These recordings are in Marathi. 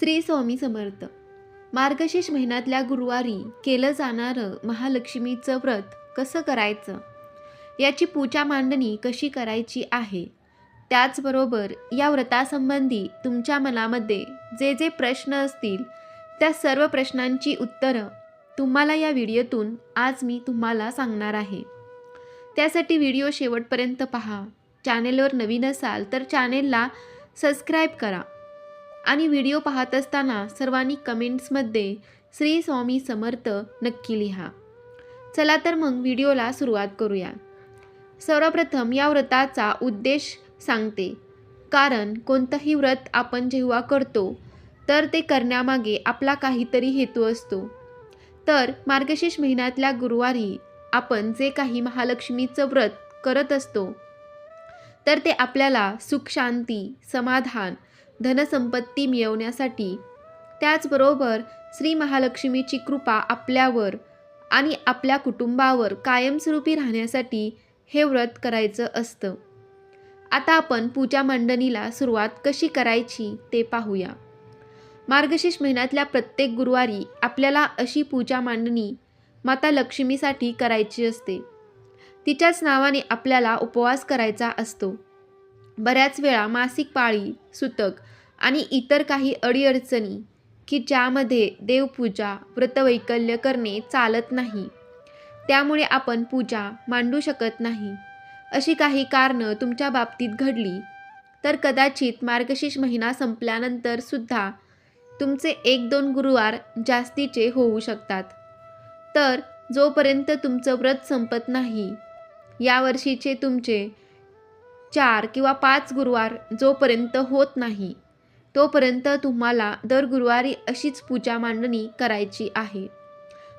श्री स्वामी समर्थ. मार्गशीर्ष महिन्यातल्या गुरुवारी केलं जाणारं महालक्ष्मीचं व्रत कसं करायचं? याची पूजा मांडणी कशी करायची आहे? त्याचबरोबर या व्रतासंबंधी तुमच्या मनामध्ये जे जे प्रश्न असतील त्या सर्व प्रश्नांची उत्तरं तुम्हाला या व्हिडिओतून आज मी तुम्हाला सांगणार आहे. त्यासाठी व्हिडिओ शेवटपर्यंत पहा. चॅनेलवर नवीन असाल तर चॅनेलला सबस्क्राईब करा. आणि व्हिडिओ पाहत असताना सर्वांनी कमेंट्समध्ये श्री स्वामी समर्थ नक्की लिहा. चला तर मग व्हिडिओला सुरुवात करूया. सर्वप्रथम या व्रताचा उद्देश सांगते. कारण कोणतंही व्रत आपण जेव्हा करतो तर ते करण्यामागे आपला काहीतरी हेतू असतो. तर मार्गशीर्ष महिन्यातल्या गुरुवारी आपण जे काही महालक्ष्मीचं व्रत करत असतो तर ते आपल्याला सुख शांती समाधान धनसंपत्ती मिळवण्यासाठी. त्याचबरोबर श्री महालक्ष्मीची कृपा आपल्यावर आणि आपल्या कुटुंबावर कायमस्वरूपी राहण्यासाठी हे व्रत करायचं असतं. आता आपण पूजा मांडणीला सुरुवात कशी करायची ते पाहूया. मार्गशीर्ष महिन्यातल्या प्रत्येक गुरुवारी आपल्याला अशी पूजा मांडणी माता लक्ष्मीसाठी करायची असते. तिच्याच नावाने आपल्याला उपवास करायचा असतो. बऱ्याच वेळा मासिक पाळी सुतक आणि इतर काही अडीअडचणी की ज्यामध्ये देवपूजा व्रतवैकल्य करणे चालत नाही. त्यामुळे आपण पूजा मांडू शकत नाही. अशी काही कारणं तुमच्या बाबतीत घडली तर कदाचित मार्गशीर्ष महिना संपल्यानंतर सुद्धा तुमचे एक दोन गुरुवार जास्तीचे होऊ शकतात. तर जोपर्यंत तुमचं व्रत संपत नाही यावर्षीचे तुमचे चार किंवा पाच गुरुवार जोपर्यंत होत नाही तोपर्यंत तुम्हाला दर गुरुवारी अशीच पूजा मांडणी करायची आहे.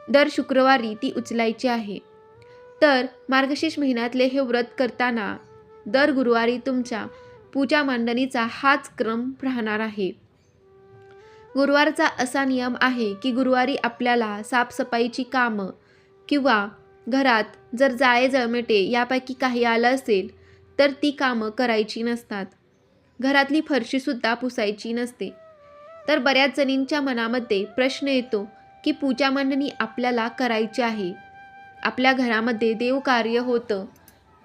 दर शुक्रवारी ती उचलायची आहे. तर मार्गशीर्ष महिन्यातले हे व्रत करताना दर गुरुवारी तुमच्या पूजा मांडणीचा हाच क्रम राहणार आहे. गुरुवारचा असा नियम आहे की गुरुवारी आपल्याला साफसफाईची कामं किंवा घरात जर जाळे जळमेटे यापैकी काही आलं असेल तर ती कामं करायची नसतात. घरातली फरशीसुद्धा पुसायची नसते. तर बऱ्याच जणींच्या मनामध्ये प्रश्न येतो की पूजा मांडणी आपल्याला करायची आहे. आपल्या घरामध्ये देवकार्य होतं.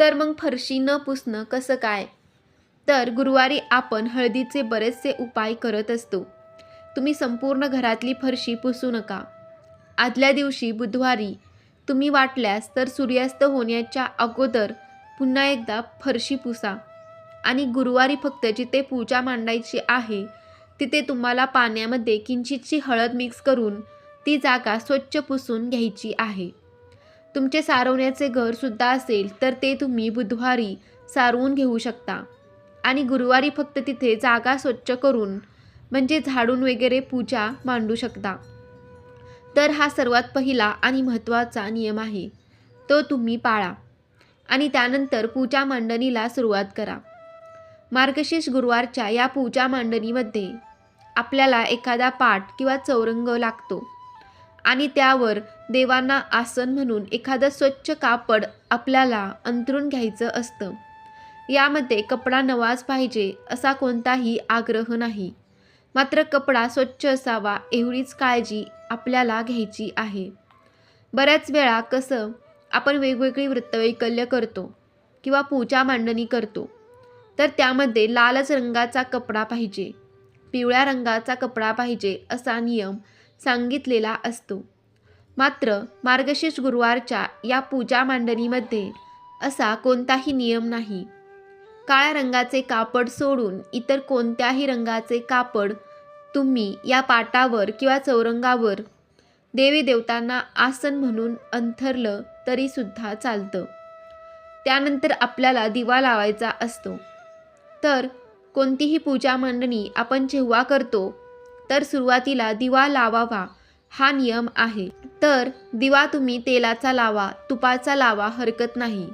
तर मग फरशी न पुसणं कसं काय? तर गुरुवारी आपण हळदीचे बरेचसे उपाय करत असतो. तुम्ही संपूर्ण घरातली फरशी पुसू नका. आदल्या दिवशी बुधवारी तुम्ही वाटल्यास तर सूर्यास्त होण्याच्या अगोदर पुन्हा एकदा फरशी पुसा. आणि गुरुवारी फक्त जिथे पूजा मांडायची आहे तिथे तुम्हाला पाण्यामध्ये किंचितची हळद मिक्स करून ती जागा स्वच्छ पुसून घ्यायची आहे. तुमचे सारवण्याचे घरसुद्धा असेल तर ते तुम्ही बुधवारी सारवून घेऊ शकता. आणि गुरुवारी फक्त तिथे जागा स्वच्छ करून म्हणजे झाडून वगैरे पूजा मांडू शकता. तर हा सर्वात पहिला आणि महत्त्वाचा नियम आहे. तो तुम्ही पाळा. आणि त्यानंतर पूजा मांडणीला सुरुवात करा. मार्गशीर्ष गुरुवारच्या या पूजा मांडणीमध्ये आपल्याला एखादा पाठ किंवा चौरंग लागतो आणि त्यावर देवांना आसन म्हणून एखादं स्वच्छ कापड आपल्याला अंतरून घ्यायचं असतं. यामध्ये कपडा नवाच पाहिजे असा कोणताही आग्रह नाही. मात्र कपडा स्वच्छ असावा एवढीच काळजी आपल्याला घ्यायची आहे. बऱ्याच वेळा कसं आपण वेगवेगळी वृत्तवैकल्य करतो किंवा पूजा मांडणी करतो तर त्यामध्ये लालच रंगाचा कपडा पाहिजे पिवळ्या रंगाचा कपडा पाहिजे असा नियम सांगितलेला असतो. मात्र मार्गशीर्ष गुरुवारच्या या पूजा मांडणीमध्ये असा कोणताही नियम नाही. काळ्या रंगाचे कापड सोडून इतर कोणत्याही रंगाचे कापड तुम्ही या पाटावर किंवा चौरंगावर देवी देवतांना आसन म्हणून अंथरलं तरीसुद्धा चालतं. त्यानंतर आपल्याला दिवा लावायचा असतो. तर कोणतीही पूजा मांडणी आपण जेव्हा करतो तर सुरुवातीला दिवा लावावा हा नियम आहे. तर दिवा तुम्ही तेलाचा लावा तुपाचा लावा हरकत नाही.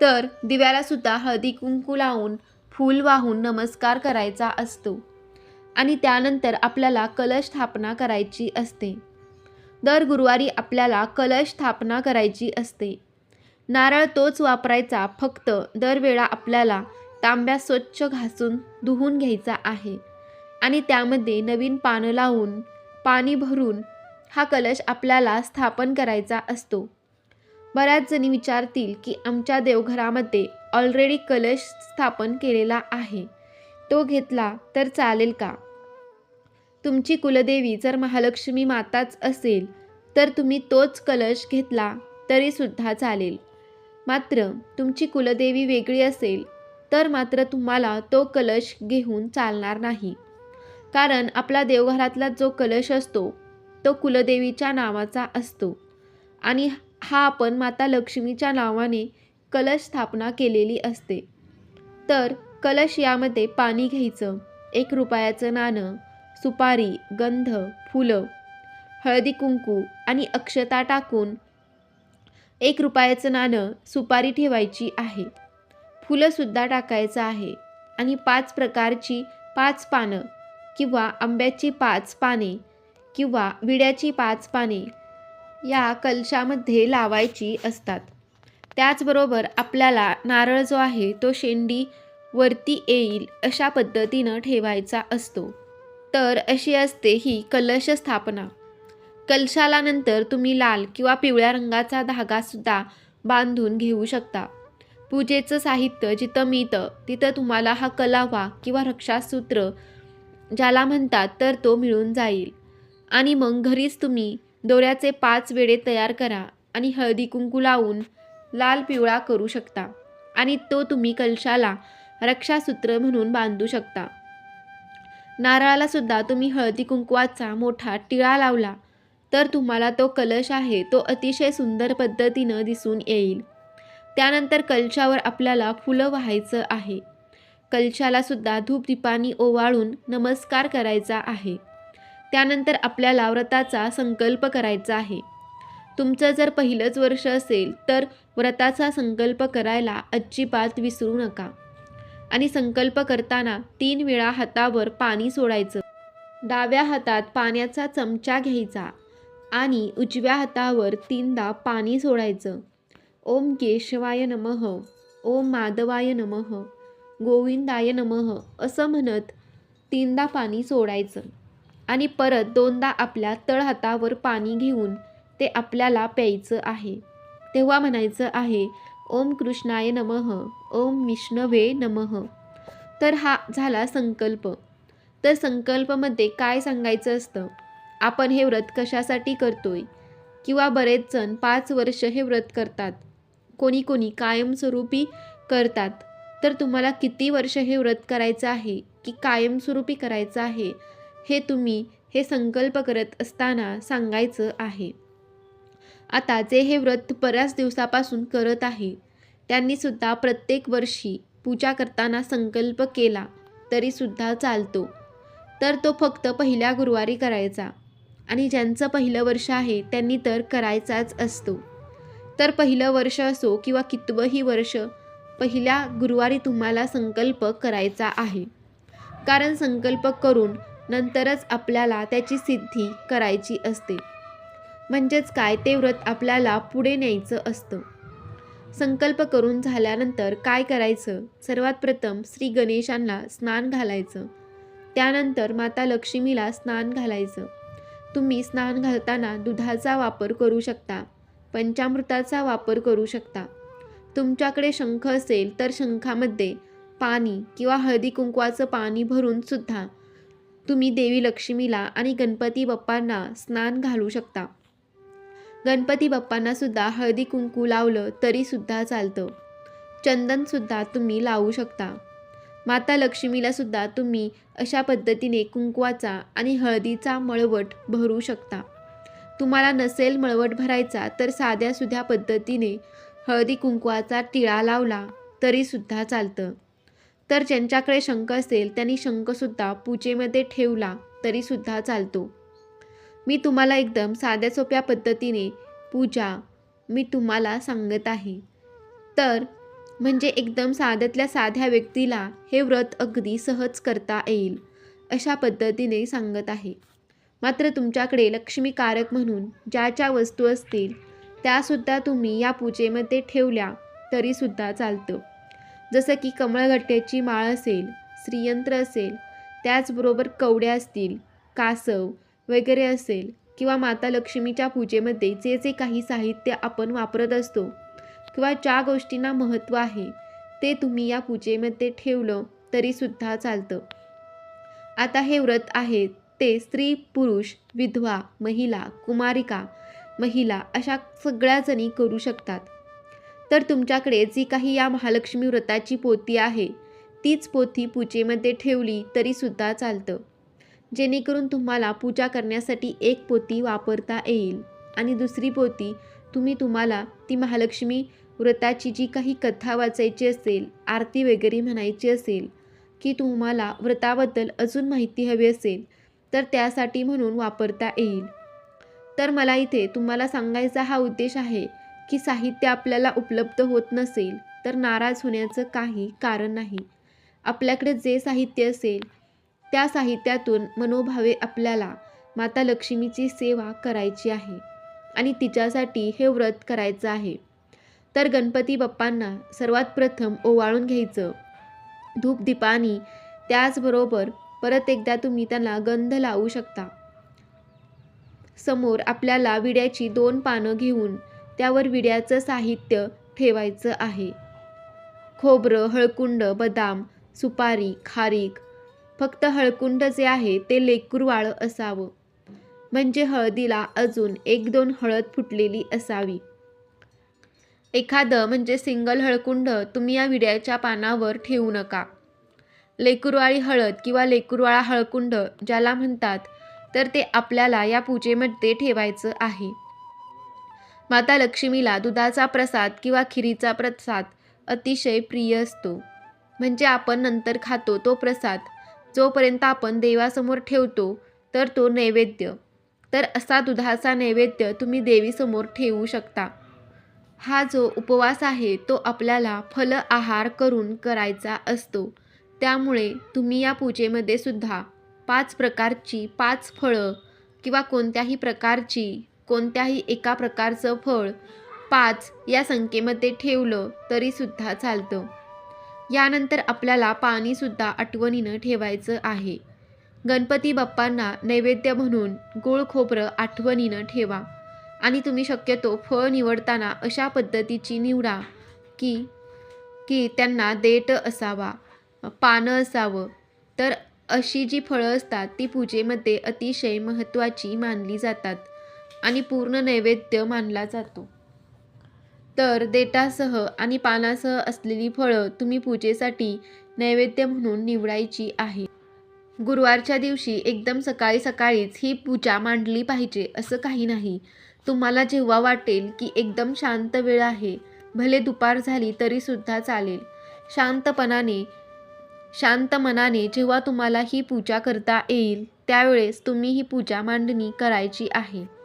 तर दिव्याला सुद्धा हळदी कुंकू लावून फूल वाहून नमस्कार करायचा असतो. आणि त्यानंतर आपल्याला कलश स्थापना करायची असते. दर गुरुवारी आपल्याला कलश स्थापना करायची असते. नारळ तोच वापरायचा फक्त दरवेळा आपल्याला तांब्या स्वच्छ घासून धुवून घ्यायचा आहे. आणि त्यामध्ये नवीन पानं लावून पाणी भरून हा कलश आपल्याला स्थापन करायचा असतो. बऱ्याच जणी विचारतील की आमच्या देवघरामध्ये ऑलरेडी कलश स्थापन केलेला आहे. तो घेतला तर चालेल का? तुमची कुलदेवी जर महालक्ष्मी माताच असेल तर तुम्ही तोच कलश घेतला तरीसुद्धा चालेल. मात्र तुमची कुलदेवी वेगळी असेल तर मात्र तुम्हाला तो कलश घेऊन चालणार नाही. कारण आपला देवघरातला जो कलश असतो तो कुलदेवीच्या नावाचा असतो. आणि हा आपण माता लक्ष्मीच्या नावाने कलश स्थापना केलेली असते. तर कलश यामध्ये पाणी घ्यायचं एक रुपयाचं नाणं सुपारी गंध फुलं हळदी कुंकू आणि अक्षता टाकून एक रुपयाचं नाणं सुपारी ठेवायची आहे. फुलंसुद्धा टाकायचं आहे आणि पाच प्रकारची पाच पानं किंवा आंब्याची पाच पाने किंवा विड्याची पाच पाने या कलशामध्ये लावायची असतात. त्याचबरोबर आपल्याला नारळ जो आहे तो शेंडी वरती येईल अशा पद्धतीनं ठेवायचा असतो. तर अशी असते ही कलश स्थापना. कलशाला नंतर तुम्ही लाल किंवा पिवळ्या रंगाचा धागासुद्धा बांधून घेऊ शकता. पूजेचं साहित्य जिथं मिळतं तिथं तुम्हाला हा कलावा किंवा रक्षासूत्र ज्याला म्हणतात तर तो मिळून जाईल. आणि मग घरीच तुम्ही दोऱ्याचे पाच वेळे तयार करा आणि हळदी कुंकू लावून लाल पिवळा करू शकता. आणि तो तुम्ही कलशाला रक्षासूत्र म्हणून बांधू शकता. नारळाला सुद्धा तुम्ही हळदी कुंकवाचा मोठा टिळा लावला तर तुम्हाला तो कलश आहे तो अतिशय सुंदर पद्धतीनं दिसून येईल. त्यानंतर कलशावर आपल्याला फुलं व्हायचं आहे. कलशाला सुद्धा धूपदीपानी ओवाळून नमस्कार करायचा आहे. त्यानंतर आपल्याला व्रताचा संकल्प करायचा आहे. तुमचं जर पहिलंच वर्ष असेल तर व्रताचा संकल्प करायला अजिबात विसरू नका. आणि संकल्प करताना तीन वेळा हातावर पाणी सोडायचं. डाव्या हातात पाण्याचा चमचा घ्यायचा आणि उजव्या हातावर तीनदा पाणी सोडायचं. ओम केशवाय नमः ओम माधवाय नमः गोविंदाय नमः असं म्हणत तीनदा पाणी सोडायचं आणि परत दोनदा आपल्या तळहातावर पाणी घेऊन ते आपल्याला प्यायचं आहे. तेव्हा म्हणायचं आहे ओम कृष्णाय नमः ओम विष्णवे नमः. तर हा झाला संकल्प. तर संकल्पमध्ये काय सांगायचं असतं? आपण हे व्रत कशासाठी करतोय? किंवा बरेच जण पाच वर्ष हे व्रत करतात. कोणी कोणी कायमस्वरूपी करतात. तर तुम्हाला किती वर्ष हे व्रत करायचं आहे? की कायमस्वरूपी करायचं आहे? हे तुम्ही हे संकल्प करत असताना सांगायचं आहे. आता जे हे व्रत बऱ्याच दिवसापासून करत आहे. त्यांनीसुद्धा प्रत्येक वर्षी पूजा करताना संकल्प केला तरीसुद्धा चालतो. तर तो फक्त पहिल्या गुरुवारी करायचा आणि ज्यांचं पहिलं वर्ष आहे त्यांनी तर करायचाच असतो. तर पहिलं वर्ष असो किंवा कितवंही वर्ष पहिल्या गुरुवारी तुम्हाला संकल्प करायचा आहे. कारण संकल्प करून नंतरच आपल्याला त्याची सिद्धी करायची असते. म्हणजेच काय ते व्रत आपल्याला पुढे न्यायचं असतं. संकल्प करून झाल्यानंतर काय करायचं? सर्वात प्रथम श्री गणेशांना स्नान घालायचं. त्यानंतर माता लक्ष्मीला स्नान घालायचं. तुम्ही स्नान घालताना दुधाचा वापर करू शकता पंचामृताचा वापर करू शकता. तुमच्याकडे शंख असेल तर शंखामध्ये पाणी किंवा हळदी कुंकवाचं पाणी भरून सुद्धा तुम्ही देवी लक्ष्मीला आणि गणपती बाप्पांना स्नान घालू शकता. गणपती बाप्पांना सुद्धा हळदी कुंकू लावलं तरीसुद्धा चालतं. चंदनसुद्धा तुम्ही लावू शकता. माता लक्ष्मीला सुद्धा तुम्ही अशा पद्धतीने कुंकवाचा आणि हळदीचा मळवट भरू शकता. तुम्हाला नसेल मळवट भरायचा तर साध्या सुध्या पद्धतीने हळदी कुंकवाचा टिळा लावला तरीसुद्धा चालतं. तर ज्यांच्याकडे शंख असेल त्यांनी शंखसुद्धा पूजेमध्ये ठेवला तरीसुद्धा चालतो. मी तुम्हाला एकदम साध्या सोप्या पद्धतीने पूजा मी तुम्हाला सांगत आहे. तर म्हणजे एकदम साध्यातल्या साध्या व्यक्तीला हे व्रत अगदी सहज करता येईल अशा पद्धतीने सांगत आहे. मात्र तुमच्याकडे लक्ष्मीकारक म्हणून ज्या ज्या वस्तू असतील त्यासुद्धा तुम्ही या पूजेमध्ये ठेवल्या तरीसुद्धा चालतं. जसं की कमळगट्ट्याची माळ असेल श्रीयंत्र असेल त्याचबरोबर कवड्या असतील कासव वगैरे असेल किंवा माता लक्ष्मीच्या पूजेमध्ये जे जे काही साहित्य आपण वापरत असतो किंवा ज्या गोष्टींना महत्त्व आहे ते तुम्ही या पूजेमध्ये ठेवलं तरीसुद्धा चालतं. आता हे व्रत आहे ते स्त्री पुरुष विधवा महिला कुमारिका महिला अशा सगळ्या जणी करू शकतात. तर तुमच्याकडे जी काही या महालक्ष्मी व्रताची पोथी आहे तीच पोथी पूजेमध्ये ठेवली तरीसुद्धा चालतं. जेणेकरून तुम्हाला पूजा करण्यासाठी एक पोती वापरता येईल. आणि दुसरी पोती तुम्ही तुम्हाला ती महालक्ष्मी व्रताची जी काही कथा वाचायची असेल आरती वगैरे म्हणायची असेल की तुम्हाला व्रताबद्दल अजून माहिती हवी असेल तर त्यासाठी म्हणून वापरता येईल. तर मला इथे तुम्हाला सांगायचा हा उद्देश आहे की साहित्य आपल्याला उपलब्ध होत नसेल तर नाराज होण्याचं काही कारण नाही. आपल्याकडे जे साहित्य असेल त्या साहित्यातून मनोभावे आपल्याला माता लक्ष्मीची सेवा करायची आहे आणि तिच्यासाठी हे व्रत करायचं आहे. तर गणपती बाप्पांना सर्वात प्रथम ओवाळून घ्यायचं. धूपदीपानी त्याचबरोबर परत एकदा तुम्ही त्यांना गंध लावू शकता. समोर आपल्याला विड्याची दोन पानं घेऊन त्यावर विड्याचं साहित्य ठेवायचं आहे. खोबरं हळकुंड बदाम सुपारी खारीक फक्त हळकुंड जे आहे ते लेकूरवाळं असावं. म्हणजे हळदीला अजून एक दोन हळद फुटलेली असावी. एखादं म्हणजे सिंगल हळकुंड तुम्ही या विड्याच्या पानावर ठेवू नका. लेकुरवाळी हळद किंवा लेकुरवाळा हळकुंड ज्याला म्हणतात तर ते आपल्याला या पूजेमध्ये ठेवायचं आहे. माता लक्ष्मीला दुधाचा प्रसाद किंवा खिरीचा प्रसाद अतिशय प्रिय असतो. म्हणजे आपण नंतर खातो तो प्रसाद जोपर्यंत आपण देवासमोर ठेवतो तर तो नैवेद्य. तर असा दुधाचा नैवेद्य तुम्ही देवीसमोर ठेवू शकता. हा जो उपवास आहे तो आपल्याला फल आहार करून करायचा असतो. त्यामुळे तुम्ही या पूजेमध्ये सुद्धा पाच प्रकारची पाच फळं किंवा कोणत्याही प्रकारची कोणत्याही एका प्रकारचं फळ पाच या संख्येमध्ये ठेवलं तरीसुद्धा चालतं. यानंतर आपल्याला पाणीसुद्धा आठवणीनं ठेवायचं आहे. गणपती बाप्पांना नैवेद्य म्हणून गोळ खोबरं आठवणीनं ठेवा. आणि तुम्ही शक्यतो फळ निवडताना अशा पद्धतीची निवडा की की त्यांना देठ असावा पानं असावं. तर अशी जी फळं असतात ती पूजेमध्ये अतिशय महत्त्वाची मानली जातात आणि पूर्ण नैवेद्य मानला जातो. तर देटासह आणि पानासह असलेली फळं तुम्ही पूजेसाठी नैवेद्य म्हणून निवडायची आहे. गुरुवारच्या दिवशी एकदम सकाळी सकाळीच ही पूजा मांडली पाहिजे असं काही नाही. तुम्हाला जेव्हा वाटेल की एकदम शांत वेळ आहे भले दुपार झाली तरीसुद्धा चालेल. शांतपणाने शांत मनाने जेव्हा तुम्हाला ही पूजा करता येईल त्यावेळेस तुम्ही ही पूजा मांडणी करायची आहे.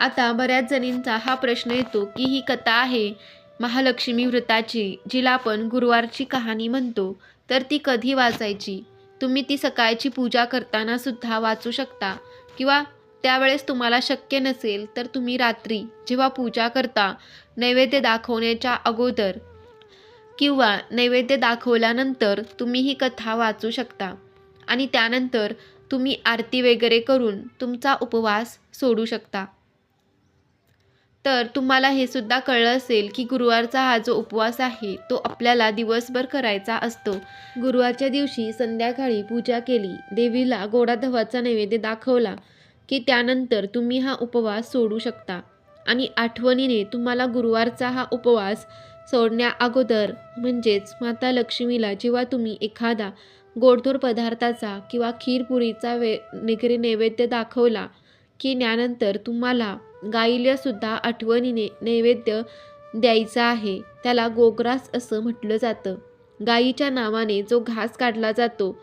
आता बऱ्याच जणींचा हा प्रश्न येतो की ही कथा आहे महालक्ष्मी व्रताची जिला आपण गुरुवारची कहाणी म्हणतो. तर ती कधी वाचायची? तुम्ही ती सकाळची पूजा करताना सुद्धा वाचू शकता. किंवा त्यावेळेस तुम्हाला शक्य नसेल तर तुम्ही रात्री जेव्हा पूजा करता नैवेद्य दाखवण्याच्या अगोदर किंवा नैवेद्य दाखवल्यानंतर तुम्ही ही कथा वाचू शकता. आणि त्यानंतर तुम्ही आरती वगैरे करून तुमचा उपवास सोडू शकता. तर तुम्हाला हे सुद्धा कळलं असेल की गुरुवारचा हा जो उपवास आहे तो आपल्याला दिवसभर करायचा असतो. गुरुवारच्या दिवशी संध्याकाळी पूजा केली देवीला गोडा धवाचा नैवेद्य दाखवला की त्यानंतर तुम्ही हा उपवास सोडू शकता. आणि आठवणीने तुम्हाला गुरुवारचा हा उपवास सोडण्या अगोदर म्हणजेच माता लक्ष्मीला जेव्हा तुम्ही एखादा गोडधोड पदार्थाचा किंवा खीरपुरीचा वे निगरी नैवेद्य दाखवला की त्यानंतर तुम्हाला गाईलासुद्धा आठवणीने नैवेद्य द्यायचा आहे. त्याला गोग्रास असं म्हटलं जातं. गाईच्या नावाने जो घास काढला जातो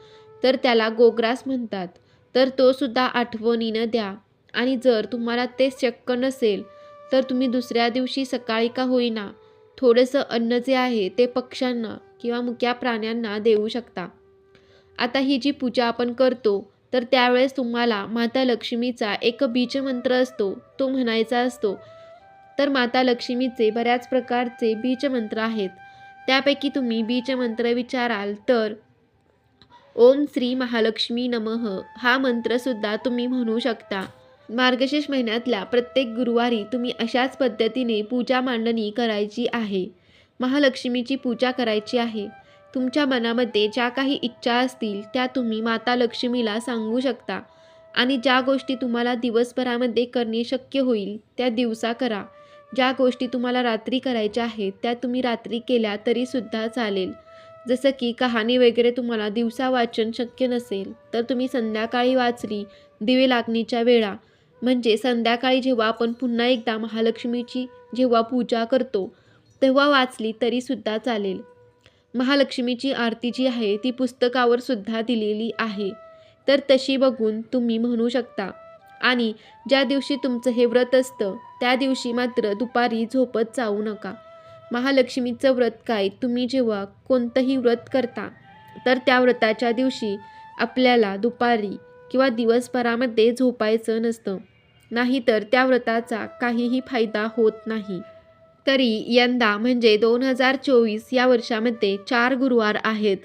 तर त्याला गोग्रास म्हणतात. तर तो सुद्धा आठवणीनं द्या. आणि जर तुम्हाला ते शक्य नसेल तर तुम्ही दुसऱ्या दिवशी सकाळी का होईना थोडंसं अन्न जे आहे ते पक्ष्यांना किंवा मुक्या प्राण्यांना देऊ शकता. आता ही जी पूजा आपण करतो तर त्यावेळेस तुम्हाला माता लक्ष्मीचा एक बीजमंत्र असतो तो म्हणायचा असतो. तर माता लक्ष्मीचे बऱ्याच प्रकारचे बीजमंत्र आहेत. त्यापैकी तुम्ही बीजमंत्र विचाराल तर ओम श्री महालक्ष्मी नमः हा मंत्रसुद्धा तुम्ही म्हणू शकता. मार्गशीर्ष महिन्यातल्या प्रत्येक गुरुवारी तुम्ही अशाच पद्धतीने पूजा मांडणी करायची आहे. महालक्ष्मीची पूजा करायची आहे. तुमच्या मनामध्ये ज्या काही इच्छा असतील त्या तुम्ही माता लक्ष्मीला सांगू शकता. आणि ज्या गोष्टी तुम्हाला दिवसभरामध्ये करणे शक्य होईल त्या दिवसा करा. ज्या गोष्टी तुम्हाला रात्री करायच्या आहेत त्या तुम्ही रात्री केल्या तरीसुद्धा चालेल. जसं की कहाणी वगैरे तुम्हाला दिवसा वाचन शक्य नसेल तर तुम्ही संध्याकाळी वाचली दिवे लागणीच्या वेळा. म्हणजे संध्याकाळी जेव्हा आपण पुन्हा एकदा महालक्ष्मीची जेव्हा पूजा करतो तेव्हा वाचली तरीसुद्धा चालेल. महालक्ष्मीची आरती जी आहे ती पुस्तकावर सुद्धा दिलेली आहे. तर तशी बघून तुम्ही म्हणू शकता. आणि ज्या दिवशी तुमचं हे व्रत असतं त्या दिवशी मात्र दुपारी झोपत जाऊ नका. महालक्ष्मीचं व्रत काय? तुम्ही जेव्हा कोणतंही व्रत करता तर त्या व्रताच्या दिवशी आपल्याला दुपारी किंवा दिवसभरामध्ये झोपायचं नसतं. नाहीतर त्या व्रताचा काहीही फायदा होत नाही. तरी यंदा म्हणजे दोन हजार चोवीस या वर्षामध्ये चार गुरुवार आहेत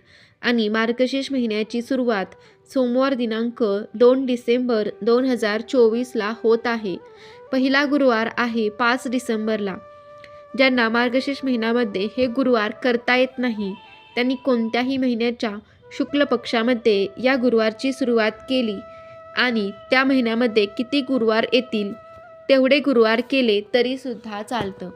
आणि मार्गशीर्ष महिन्याची सुरुवात सोमवार दिनांक दोन डिसेंबर दोन हजार चोवीसला होत आहे. पहिला गुरुवार आहे पाच डिसेंबरला. ज्यांना मार्गशीर्ष महिन्यामध्ये हे गुरुवार करता येत नाही त्यांनी कोणत्याही महिन्याच्या शुक्ल पक्षामध्ये या गुरुवारची सुरुवात केली आणि त्या महिन्यामध्ये किती गुरुवार येतील तेवढे गुरुवार केले तरीसुद्धा चालतं.